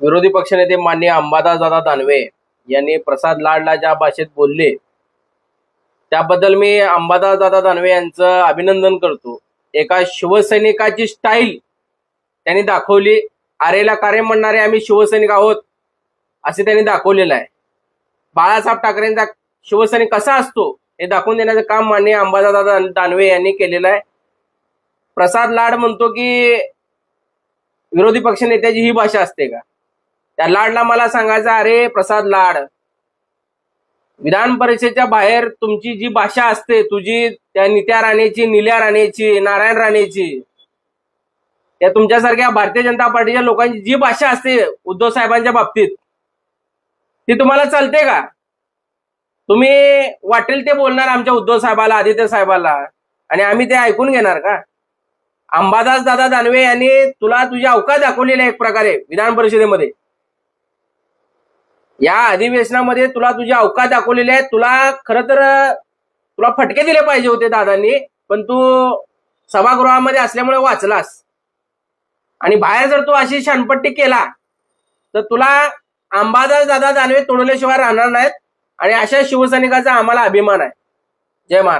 विरोधी पक्षनेते माननीय अंबादास दादा दानवे यांनी प्रसाद लाडला ज्या भाषेत बोलले त्याबद्दल मी अंबादास दादा दानवे यांचं अभिनंदन करतो. एका शिवसैनिकाची स्टाईल त्यांनी दाखवली. आरेला कार्य म्हणणारे आम्ही शिवसैनिक आहोत असे त्यांनी दाखवलेलं आहे. बाळासाहेब ठाकरेंचा शिवसैनिक कसा असतो हे दाखवून देण्याचं काम माननीय अंबादास दादा दानवे यांनी केलेलं आहे. प्रसाद लाड म्हणतो की विरोधी पक्षनेत्याची ही भाषा असते का? त्या लाडला मला सांगायचं अरे प्रसाद लाड विधान परिषदेच्या बाहेर तुमची जी भाषा असते तुझी त्या नित्या राणेची निल्या राणेची नारायण राणेची त्या तुमच्यासारख्या भारतीय जनता पार्टीच्या लोकांची जी भाषा असते उद्धव साहेबांच्या बाबतीत ती तुम्हाला चालते का? तुम्ही वाटेल ते बोलणार आमच्या उद्धव साहेबाला आदित्य साहेबाला आणि आम्ही ते ऐकून घेणार का? अंबादास दादा दानवे यांनी तुला तुझी अवकाश दाखवलेली आहे एक प्रकारे विधान परिषदेमध्ये. या अधिवेशनामध्ये तुला तुझी अवकाश दाखवलेले आहे. तुला खर तर तुला फटके दिले पाहिजे होते दादांनी पण तू सभागृहामध्ये असल्यामुळे वाचलास. आणि बाहेर जर तू अशी शानपट्टी केला तर तुला अंबादास दादा दानवे तोडल्याशिवाय राहणार नाहीत. आणि अशा शिवसैनिकाचा आम्हाला अभिमान आहे. जय महाराज.